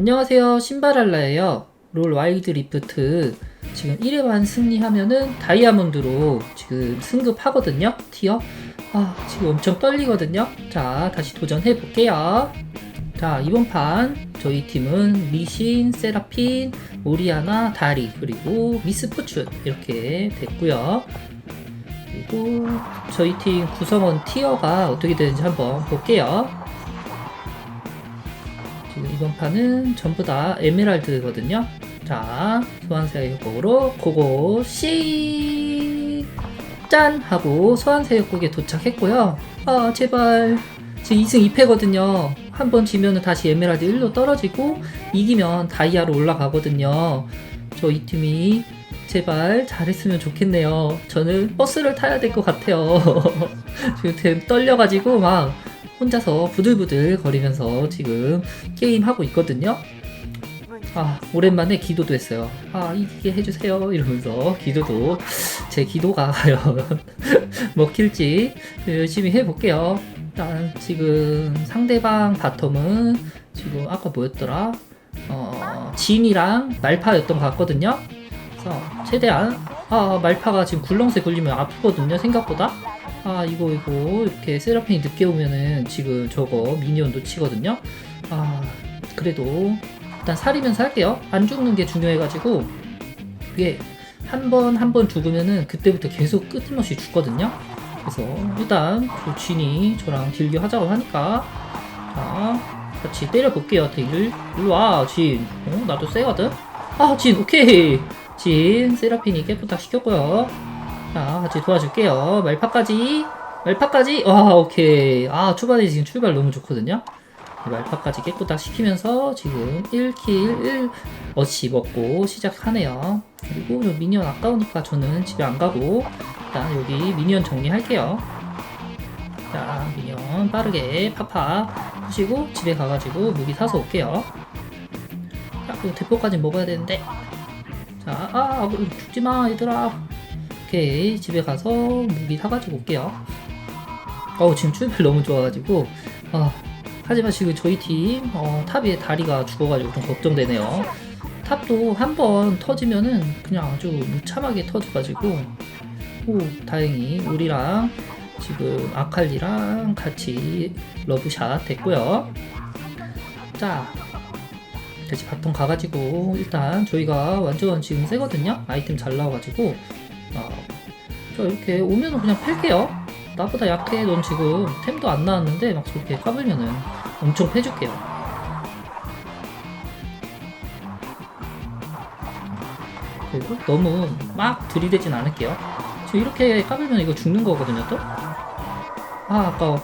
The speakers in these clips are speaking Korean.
안녕하세요. 신바랄라예요. 롤 와일드 리프트. 지금 1회만 승리하면은 다이아몬드로 지금 승급하거든요. 티어? 아 지금 엄청 떨리거든요. 자 다시 도전해 볼게요. 자 이번 판 저희 팀은 리신, 세라핀, 오리아나, 다리 그리고 미스포춘 이렇게 됐고요. 그리고 저희 팀 구성원 티어가 어떻게 되는지 한번 볼게요 이번 판은 전부 다 에메랄드거든요. 자, 소환사의 협곡으로 고고 씨! 짠! 하고 소환사 협곡에 도착했고요. 아, 제발. 지금 2승 2패거든요. 한 번 지면은 다시 에메랄드 1로 떨어지고 이기면 다이아로 올라가거든요. 저 이 팀이 제발 잘했으면 좋겠네요. 저는 버스를 타야 될 것 같아요. 지금 떨려가지고 막 혼자서 부들부들 거리면서 지금 게임 하고 있거든요. 아 오랜만에 기도도 했어요. 아 이기게 해주세요 이러면서 기도도 제 기도가 과연 먹힐지 열심히 해볼게요. 일단 지금 상대방 바텀은 지금 아까 뭐였더라? 어 진이랑 말파였던 것 같거든요. 그래서 최대한 아 말파가 지금 굴렁쇠 굴리면 아프거든요 생각보다. 아 이거 이거 이렇게 세라핀이 늦게 오면은 지금 저거 미니언 놓치거든요. 아 그래도 일단 살이면서 할게요. 안 죽는 게 중요해가지고. 이게 한 번 한 번 죽으면은 그때부터 계속 끊임없이 죽거든요. 그래서 일단 저 진이 저랑 딜교 하자고 하니까 자 같이 때려볼게요 딜. 일로와 진. 어, 나도 세거든? 아 진 오케이. 진 세라핀이 깨부탁 시켰고요 자, 같이 도와줄게요. 말파까지. 말파까지. 와, 오케이. 아, 초반에 지금 출발 너무 좋거든요. 말파까지 깨끗딱 시키면서 지금 1킬 1 어치 먹고 시작하네요. 그리고 저 미니언 아까우니까 저는 집에 안 가고 일단 여기 미니언 정리할게요. 자, 미니언 빠르게 팍팍 하시고 집에 가가지고 무기 사서 올게요. 자, 그리고 대포까지 먹어야 되는데. 자, 아, 죽지 마, 얘들아. 오케이. 집에 가서 무기 사가지고 올게요. 어우 지금 출발 너무 좋아가지고. 아 하지만 지금 저희 팀 어, 탑에 다리가 죽어가지고 좀 걱정되네요. 탑도 한 번 터지면은 그냥 아주 무참하게 터져가지고. 오 다행히 우리랑 지금 아칼리랑 같이 러브샷 됐고요. 자 다시 바텀 가가지고 일단 저희가 완전 지금 세거든요? 아이템 잘 나와가지고. 어, 저 이렇게 오면은 그냥 팰게요. 나보다 약해. 넌 지금 템도 안 나왔는데 막 저렇게 까불면은 엄청 패줄게요. 그리고 너무 막 들이대진 않을게요. 지금 이렇게 까불면 이거 죽는 거거든요, 또? 아, 아까워.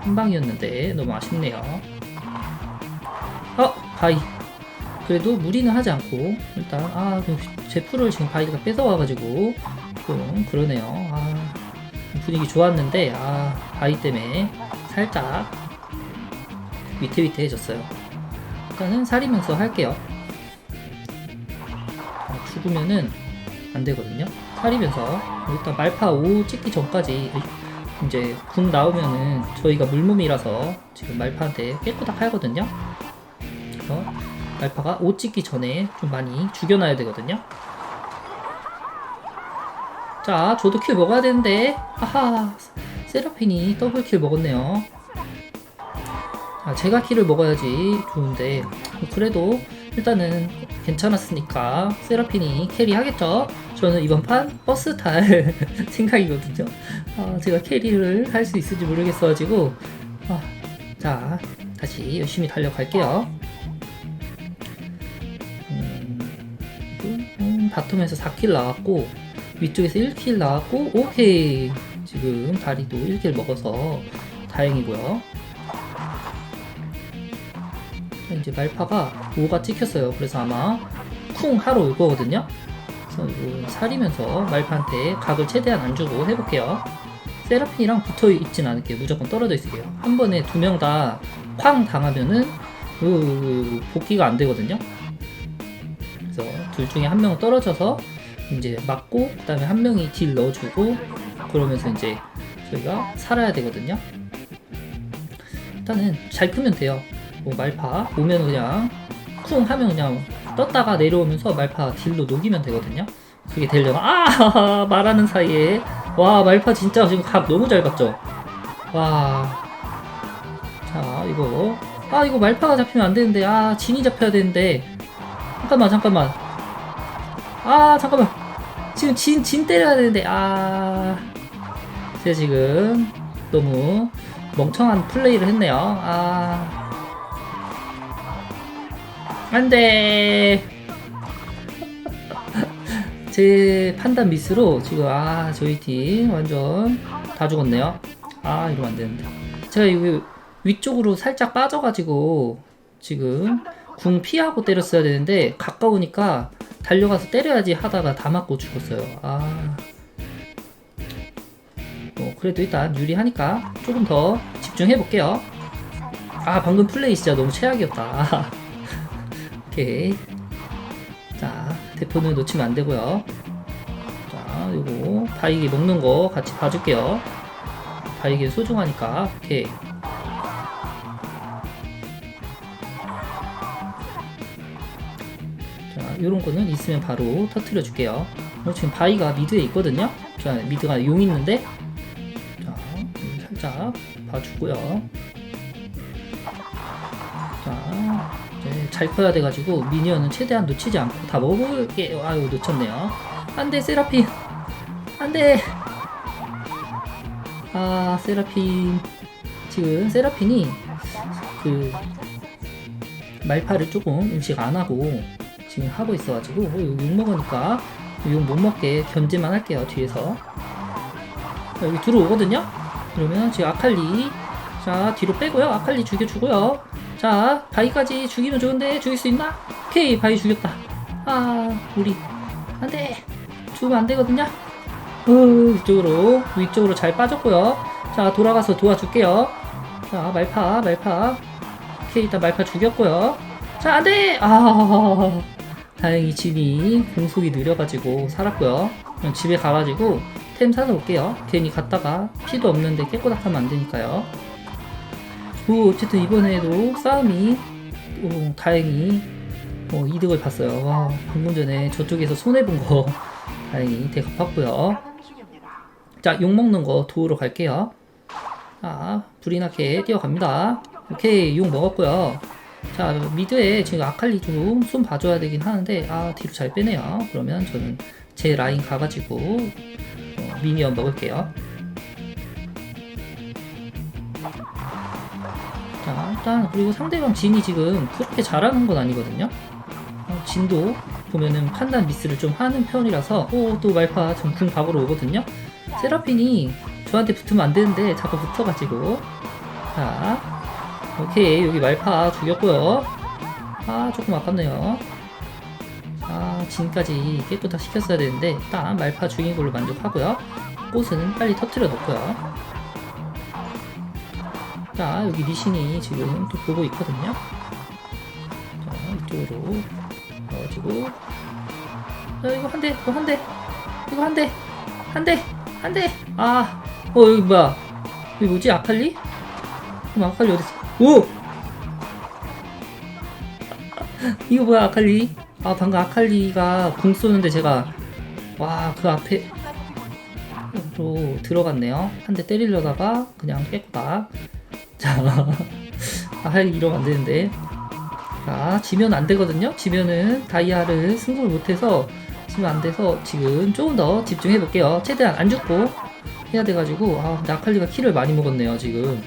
한 방이었는데 너무 아쉽네요. 어, 바이. 그래도 무리는 하지 않고 일단 아 제풀을 지금 바이드가 뺏어와가지고 좀 그러네요. 아 분위기 좋았는데 아 바이 때문에 살짝 위태위태해졌어요. 일단은 살이면서 할게요. 아, 죽으면은 안 되거든요. 살이면서. 일단 말파 5 찍기 전까지 이제 궁 나오면은 저희가 물몸이라서 지금 말파한테 깨끗하게 하거든요 알파가 옷 찍기 전에 좀 많이 죽여놔야 되거든요. 자, 저도 킬 먹어야 되는데, 아하, 세라핀이 더블 킬 먹었네요. 자, 제가 킬을 먹어야지 좋은데, 그래도 일단은 괜찮았으니까 세라핀이 캐리 하겠죠? 저는 이번 판 버스 탈 생각이거든요. 아, 제가 캐리를 할 수 있을지 모르겠어가지고, 아, 자, 다시 열심히 달려갈게요. 바텀에서 4킬 나왔고 위쪽에서 1킬 나왔고 오케이. 지금 다리도 1킬 먹어서 다행이고요. 이제 말파가 5가 찍혔어요. 그래서 아마 쿵 하러 올 거거든요. 그래서 이거 살이면서 말파한테 각을 최대한 안 주고 해볼게요. 세라핀이랑 붙어 있진 않을게요. 무조건 떨어져 있을게요. 한 번에 두 명 다 쾅 당하면은 복귀가 안 되거든요 둘 중에 한 명은 떨어져서 이제 맞고 그다음에 한 명이 딜 넣어주고 그러면서 이제 저희가 살아야 되거든요. 일단은 잘 크면 돼요. 뭐 말파 오면 그냥 쿵 하면 그냥 떴다가 내려오면서 말파 딜로 녹이면 되거든요. 그게 되려나? 아 말하는 사이에 와 말파 진짜 지금 각 너무 잘 봤죠. 와. 자 이거 아 이거 말파가 잡히면 안 되는데 아 진이 잡혀야 되는데 잠깐만 잠깐만 아 잠깐만. 지금 진 진 때려야 되는데 아. 제가 지금 너무 멍청한 플레이를 했네요. 아. 안돼. 제 판단 미스로 지금 아 저희 팀 완전 다 죽었네요. 아 이러면 안 되는데. 제가 이거 위쪽으로 살짝 빠져가지고 지금 궁 피하고 때렸어야 되는데 가까우니까 달려가서 때려야지 하다가 다 맞고 죽었어요. 아. 뭐 그래도 일단 유리하니까 조금 더 집중해 볼게요. 아 방금 플레이 진짜 너무 최악이었다. 오케이. 자 대포는 놓치면 안 되고요. 자 요거 바이게 먹는 거 같이 봐줄게요. 바이게 소중하니까 오케이. 자, 요런 거는 있으면 바로 터트려 줄게요. 어, 지금 바위가 미드에 있거든요. 자, 미드가 용 있는데, 자, 살짝 봐주고요. 자, 이제 잘 커야 돼가지고 미니언은 최대한 놓치지 않고 다 먹을게요. 아유, 놓쳤네요. 안 돼, 세라핀. 안 돼. 아, 세라핀. 지금 세라핀이 그 말파를 조금 음식 안 하고 지금 하고 있어가지고 어, 욕 먹으니까 욕 못 먹게 견제만 할게요 뒤에서. 자, 여기 들어오거든요? 그러면 지금 아칼리 자 뒤로 빼고요. 아칼리 죽여주고요. 자 바위까지 죽이면 좋은데 죽일 수 있나? 오케이 바위 죽였다. 아 우리. 안돼. 죽으면 안 되거든요? 어, 위쪽으로 위쪽으로 잘 빠졌고요. 자 돌아가서 도와줄게요. 자 말파 말파. 오케이 일단 말파 죽였고요. 자 안돼! 아 다행히 집이 공속이 느려가지고 살았고요. 그럼 집에 가가지고 템 사서 올게요. 괜히 갔다가 피도 없는데 깨꼬닥하면 안 되니까요. 뭐 어쨌든 이번에도 싸움이 오, 다행히 어, 이득을 봤어요. 와, 방금 전에 저쪽에서 손해 본 거 다행히 대갚았고요. 자, 욕 먹는 거 도우러 갈게요. 자, 불이 나게 뛰어갑니다. 오케이, 욕 먹었고요. 자 미드에 지금 아칼리 좀 손 봐줘야 되긴 하는데 아 뒤로 잘 빼네요. 그러면 저는 제 라인 가가지고 어, 미니언 먹을게요. 자 일단 그리고 상대방 진이 지금 그렇게 잘하는 건 아니거든요. 어, 진도 보면은 판단 미스를 좀 하는 편이라서 오 또 말파 전궁 박으러 오거든요. 세라핀이 저한테 붙으면 안 되는데 자꾸 붙어가지고. 자 오케이 여기 말파 죽였고요. 아 조금 아깝네요. 아 진까지 깨끗하게 시켰어야 되는데 일단 말파 죽인 걸로 만족하고요. 꽃은 빨리 터트려 놓고요. 자 여기 리신이 지금 또 보고 있거든요. 자 이쪽으로 넣어주고. 자 이거 한대 이거 한대 이거 한대 한대 한대. 아어 여기 뭐야? 여기 뭐지? 아칼리? 그럼 아칼리 어딨어 오! 이거 뭐야 아칼리? 아 방금 아칼리가 궁 쏘는데 제가 와 그 앞에 로 들어갔네요. 한 대 때리려다가 그냥 깼다. 자 아 이러면 안 되는데. 자 지면 안 되거든요? 지면은 다이아를 승부를 못해서 지면 안 돼서 지금 조금 더 집중해 볼게요. 최대한 안 죽고 해야 돼가지고 아 근데 아칼리가 키를 많이 먹었네요 지금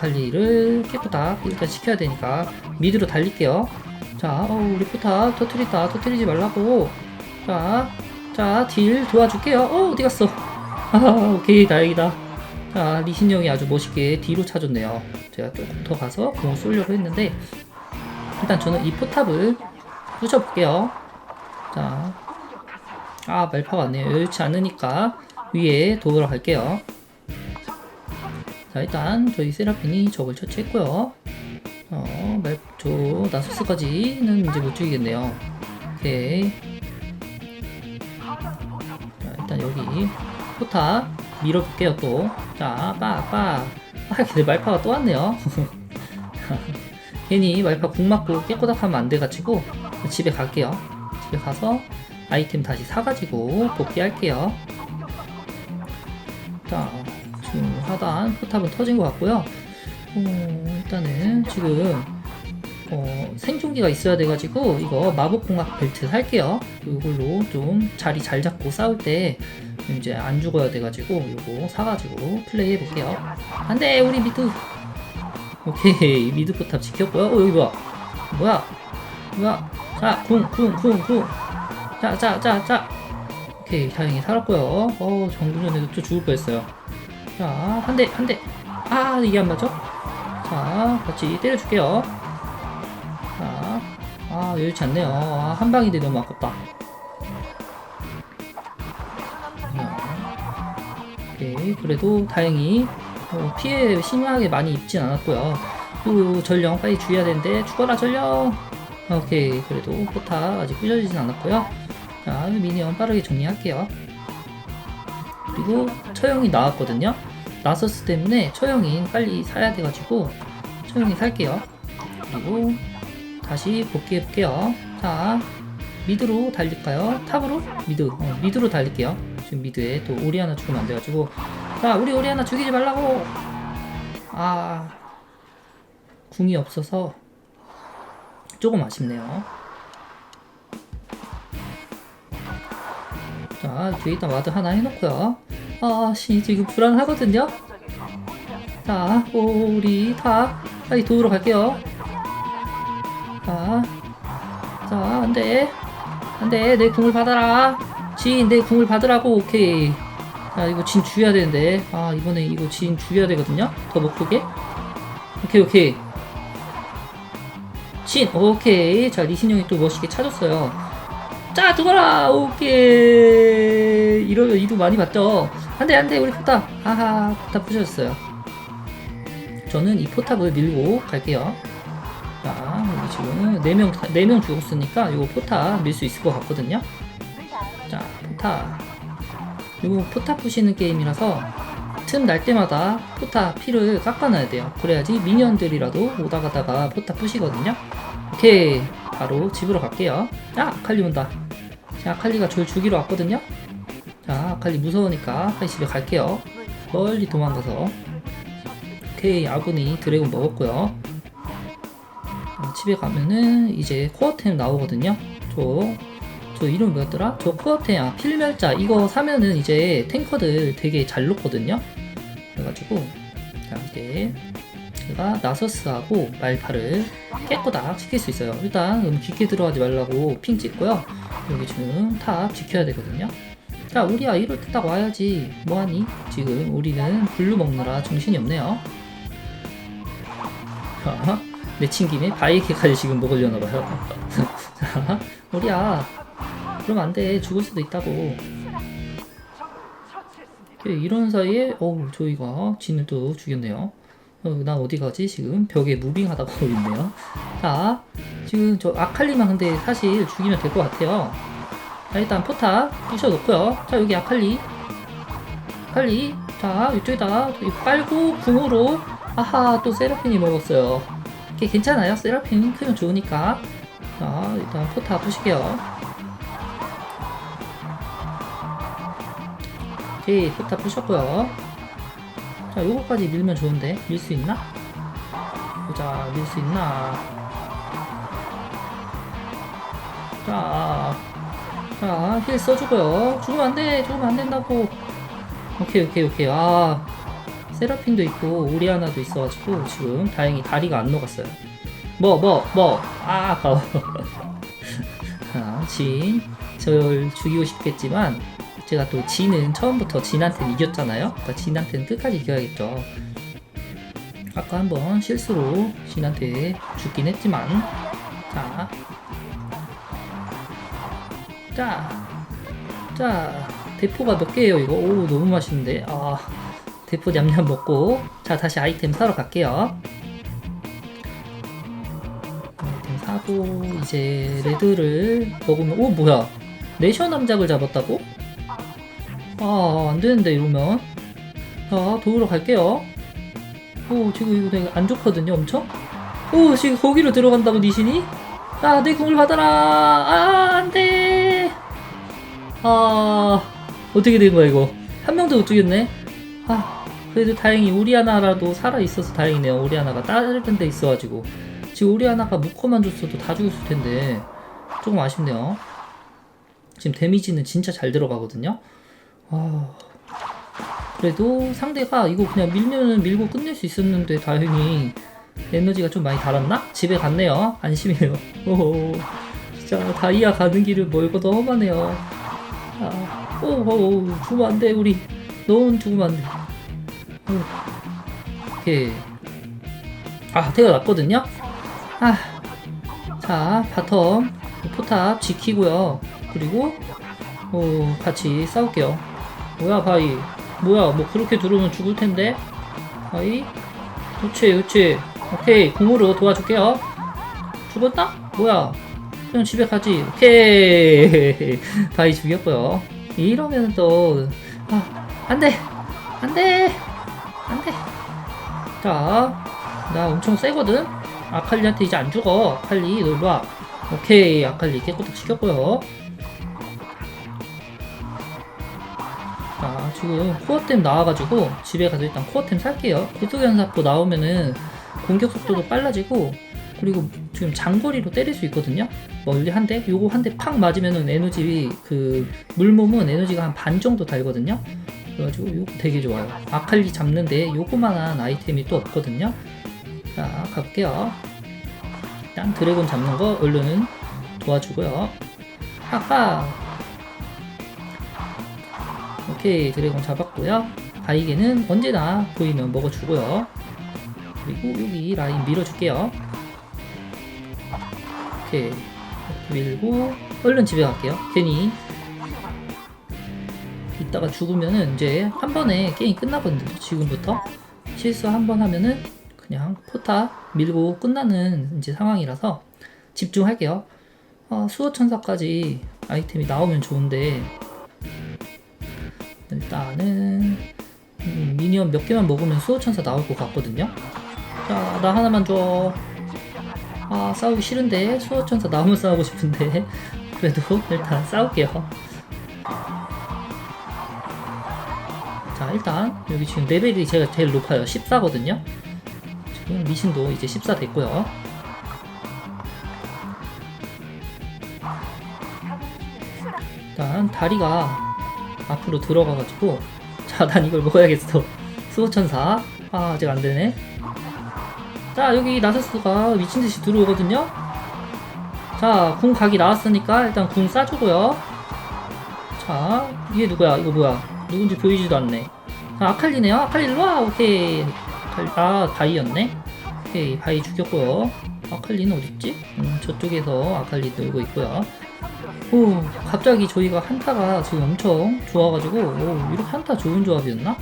아칼리를 깨끗다 일단 시켜야 되니까 미드로 달릴게요. 자, 어, 우리 포탑 터트리다 터트리지 말라고. 자, 자, 딜 도와줄게요. 어, 어디 갔어? 아, 오케이, 다행이다. 자, 리신 형이 아주 멋있게 뒤로 차줬네요. 제가 조금 더 가서 공을 쏘려고 했는데, 일단 저는 이 포탑을 부셔볼게요. 자, 아, 말파 왔네요. 여유치 않으니까 위에 도우러 갈게요. 자 일단 저희 세라핀이 적을 처치했고요. 어, 말, 저 나소스까지는 이제 못 죽이겠네요. 오케이. 자 일단 여기 포탑 밀어볼게요 또자 빠빠. 아 근데 말파가 또 왔네요. 괜히 말파 궁 맞고 깨꼬닥하면 안 돼가지고 집에 갈게요. 집에 가서 아이템 다시 사가지고 복귀할게요. 자, 하단 포탑은 터진 것 같고요. 어, 일단은 지금 어, 생존기가 있어야 돼가지고 이거 마법공학 벨트 살게요. 이걸로 좀 자리 잘 잡고 싸울 때 이제 안 죽어야 돼가지고 이거 사가지고 플레이 해볼게요. 안돼 우리 미드. 오케이 미드 포탑 지켰고요. 어 여기 뭐야? 뭐야? 뭐야? 자궁궁궁궁 자자자 자. 오케이 다행히 살았고요. 어 정구전에도 또 죽을 뻔했어요. 자 한 대 한 대. 아 이게 안 맞죠? 자 같이 때려줄게요. 자, 아, 여유치 않네요. 아, 한 방인데 너무 아깝다. 자, 오케이. 그래도 다행히 어, 피해 심하게 많이 입진 않았고요. 또 전령 빨리 주의해야 되는데 죽어라 전령. 오케이. 그래도 포탑 아직 부셔지진 않았고요. 자, 미니언 빠르게 정리할게요. 그리고 처형이 나왔거든요. 나서스 때문에 처형이 빨리 사야 돼가지고 처형이 살게요. 그리고 다시 복귀해 볼게요. 자, 미드로 달릴까요? 탑으로? 미드, 어, 미드로 달릴게요. 지금 미드에 또 오리 하나 죽으면 안 돼가지고. 자, 우리 오리 하나 죽이지 말라고! 아, 궁이 없어서 조금 아쉽네요. 자, 뒤에 일단 와드 하나 해놓고요. 아, 씨, 지금 불안하거든요? 자, 오, 우리 탑, 빨리 도우러 갈게요. 자, 자, 안 돼. 안 돼. 내 궁을 받아라. 진, 내 궁을 받으라고. 오케이. 자, 이거 진 죽여야 되는데. 아, 이번에 이거 진 죽여야 되거든요. 더 못 크게. 오케이, 오케이. 진, 오케이. 자, 리신 형이 또 멋있게 찾았어요. 자, 죽어라. 오케이. 이러면 이도 많이 받죠. 안 돼, 안 돼. 우리 포탑. 아하, 포탑 부셔졌어요. 저는 이 포탑을 밀고 갈게요. 자, 여기 지금 4명, 4명 죽었으니까 이거 포탑 밀 수 있을 것 같거든요. 자, 포탑. 이거 포탑 부시는 게임이라서 틈 날 때마다 포탑 피를 깎아놔야 돼요. 그래야지 미니언들이라도 오다 가다가 포탑 부시거든요. 오케이. 바로 집으로 갈게요. 자, 아칼리 온다. 자, 아칼리가 저를 죽이러 왔거든요. 자, 아칼리 무서우니까 빨리 집에 갈게요. 멀리 도망가서. 오케이, 아군이 드래곤 먹었고요. 어, 집에 가면은 이제 코어템 나오거든요. 저, 저 이름 뭐였더라? 저 코어템, 아, 필멸자. 이거 사면은 이제 탱커들 되게 잘 녹거든요. 그래가지고, 자, 이제 제가 나서스하고 말파를 깨꼬닥 시킬 수 있어요. 일단 너무 깊게 들어가지 말라고 핑 찍고요. 여기 지금 탑 지켜야 되거든요. 자, 우리야 이럴 때 딱 와야지. 뭐하니? 지금 우리는 블루 먹느라 정신이 없네요. 자, 내친 김에 바이게까지 지금 먹으려나봐요. 자, 우리야. 그러면 안 돼. 죽을 수도 있다고. 이런 사이에, 어우, 저희가 진을 또 죽였네요. 어, 나 어디 가지? 지금 벽에 무빙 하다 보고 있네요. 자, 지금 저 아칼리만 근데 사실 죽이면 될 것 같아요. 자, 일단 포탑 부셔놓고요. 자, 여기 아칼리. 아칼리. 자, 이쪽에다 빨고 궁으로. 아하, 또 세라핀이 먹었어요. 이게 괜찮아요. 세라핀 크면 좋으니까. 자, 일단 포탑 부실게요. 오케이, 포탑 부셨고요. 자, 요거까지 밀면 좋은데. 밀 수 있나? 보자, 밀 수 있나? 자, 자, 힐 써주고요. 죽으면 안 돼. 죽으면 안 된다고. 오케이, 오케이, 오케이. 아, 세라핀도 있고, 오리아나도 있어가지고, 지금 다행히 다리가 안 녹았어요. 뭐, 뭐, 뭐. 아, 아까워. 자, 진. 저를 죽이고 싶겠지만, 제가 또 진은 처음부터 진한테는 이겼잖아요. 그러니까 진한테는 끝까지 이겨야겠죠. 아까 한번 실수로 진한테 죽긴 했지만, 자, 자, 자, 대포가 몇 개예요 이거? 오 너무 맛있는데. 아, 대포 냠냠 먹고, 자 다시 아이템 사러 갈게요. 아이템 사고 이제 레드를 먹으면, 오 뭐야? 내셔 남작을 잡았다고? 아, 안 되는데, 이러면. 자, 도우러 갈게요. 오, 지금 이거 되게 안 좋거든요, 엄청? 오 지금 거기로 들어간다고 니신이? 아 내 궁을 받아라 아 안 돼 아 어떻게 된 거야 이거 한 명도 못 죽였네 아 그래도 다행히 오리아나라도 살아있어서 다행이네요 오리아나가 다른 데 있어가지고 지금 오리아나가 묶어만 줬어도 다 죽였을 텐데 조금 아쉽네요 지금 데미지는 진짜 잘 들어가거든요 아 그래도 상대가 이거 그냥 밀면은 밀고 끝낼 수 있었는데 다행히 에너지가 좀 많이 달았나? 집에 갔네요. 안심해요. 오, 진짜 다이아 가는 길은 멀고도 험하네요. 아, 오, 오, 오, 죽으면 안 돼, 우리. 너무 죽으면 안 돼. 오, 오케이. 아, 태가 났거든요? 아, 자, 바텀, 포탑 지키고요. 그리고, 오, 같이 싸울게요. 뭐야, 바이. 뭐야, 뭐 그렇게 들어오면 죽을 텐데? 바이? 그렇지, 그렇지. 오케이, 공으로 도와줄게요. 죽었다? 뭐야? 그냥 집에 가지. 오케이. 바이 죽였고요. 이러면 또, 아, 안 돼! 안 돼! 안 돼! 자, 나 엄청 세거든? 아칼리한테 이제 안 죽어. 아칼리, 너 일로 와. 오케이, 아칼리 깨끗하게 시켰고요. 지금 코어템 나와가지고 집에 가서 일단 코어템 살게요. 고속연사포 나오면은 공격 속도도 빨라지고 그리고 지금 장거리로 때릴 수 있거든요. 멀리 한 대, 요거 한 대 팍 맞으면은 에너지 그 물몸은 에너지가 한 반 정도 달거든요. 그래가지고 요거 되게 좋아요. 아칼리 잡는데 요거만한 아이템이 또 없거든요. 자, 갈게요. 일단 드래곤 잡는 거 얼른 도와주고요. 하하. 오케이 드래곤 잡았고요. 바이게는 언제나 보이면 먹어주고요. 그리고 여기 라인 밀어줄게요. 오케이 밀고 얼른 집에 갈게요. 괜히 이따가 죽으면은 이제 한 번에 게임 끝나거든요. 지금부터 실수 한 번 하면은 그냥 포탑 밀고 끝나는 이제 상황이라서 집중할게요. 아, 수호천사까지 아이템이 나오면 좋은데 일단은 음, 미니언 몇 개만 먹으면 수호천사 나올 것 같거든요. 자, 나 하나만 줘. 아, 싸우기 싫은데 수호천사 나오면 싸우고 싶은데 그래도 일단 싸울게요. 자, 일단 여기 지금 레벨이 제가 제일 높아요. 14거든요. 지금 미신도 이제 14 됐고요. 일단 다리가 앞으로 들어가가지고. 자 난 이걸 먹어야겠어. 수호천사. 아 아직 안되네. 자 여기 나사스가 미친듯이 들어오거든요. 자 궁 각이 나왔으니까 일단 궁 쏴주고요. 자 이게 누구야? 이거 뭐야? 누군지 보이지도 않네. 자 아칼리네요. 아칼리 일로와. 오케이. 아 바이였네. 오케이 바이 죽였고요. 아칼리는 어딨지? 음, 저쪽에서 아칼리 놀고 있고요 오, 갑자기 저희가 한타가 지금 엄청 좋아가지고, 오, 이렇게 한타 좋은 조합이었나?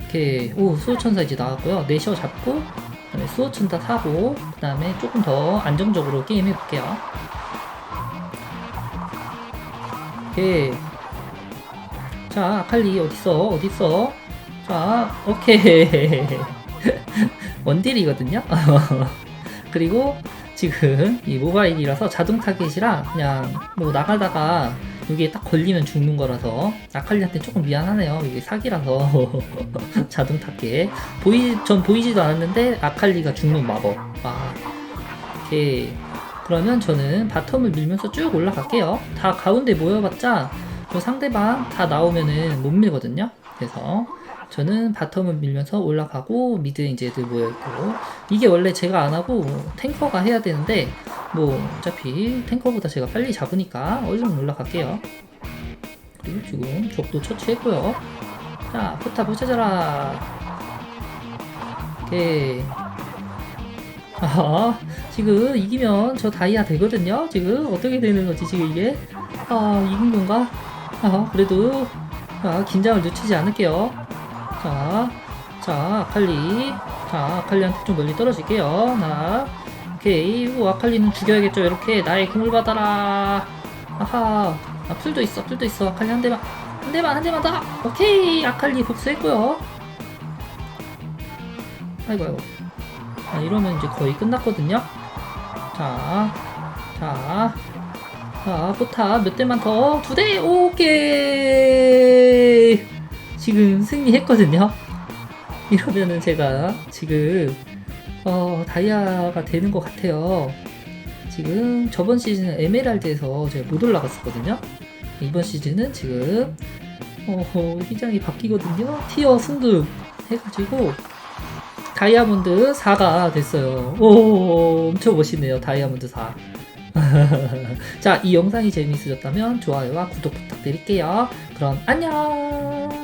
이렇게, 오, 수호천사 이제 나왔고요. 내셔 잡고, 그 다음에 수호천사 사고, 그 다음에 조금 더 안정적으로 게임 해볼게요. 오케이. 자, 아칼리 어딨어? 어딨어? 자, 오케이. 원딜이거든요? 그리고 지금 이 모바일이라서 자동 타겟이라 그냥 뭐 나가다가 여기에 딱 걸리면 죽는 거라서 아칼리한테 조금 미안하네요. 이게 사기라서 자동 타겟 보이 전 보이지도 않았는데 아칼리가 죽는 마법. 아 오케이 그러면 저는 바텀을 밀면서 쭉 올라갈게요. 다 가운데 모여봤자 저 상대방 다 나오면은 못 밀거든요. 그래서 저는 바텀을 밀면서 올라가고 미드 이제 애들 모여있고 이게 원래 제가 안하고 탱커가 해야 되는데 뭐 어차피 탱커보다 제가 빨리 잡으니까 얼른 올라갈게요. 그리고 지금 적도 처치했고요. 자 포탑 부셔져라 오케이. 아 지금 이기면 저 다이아 되거든요 지금. 어떻게 되는 거지 지금 이게? 아 이긴 건가? 아 그래도 아 긴장을 늦추지 않을게요 자, 자, 아칼리. 자, 아칼리한테 좀 멀리 떨어질게요. 나. 오케이. 오, 아칼리는 죽여야겠죠. 이렇게. 나의 공을 받아라. 아하. 아, 풀도 있어. 풀도 있어. 아칼리 한 대만. 한 대만, 한 대만 더. 오케이. 아칼리 복수했고요. 아이고, 아이고. 자, 이러면 이제 거의 끝났거든요. 자, 자, 자, 포탑 몇 대만 더. 두 대, 오케이! 지금 승리했거든요. 이러면은 제가 지금, 어, 다이아가 되는 것 같아요. 지금 저번 시즌은 에메랄드에서 제가 못 올라갔었거든요. 이번 시즌은 지금, 어, 휘장이 바뀌거든요. 티어 승급 해가지고, 다이아몬드 4가 됐어요. 오, 엄청 멋있네요. 다이아몬드 4. 자, 이 영상이 재미있으셨다면 좋아요와 구독 부탁드릴게요. 그럼 안녕!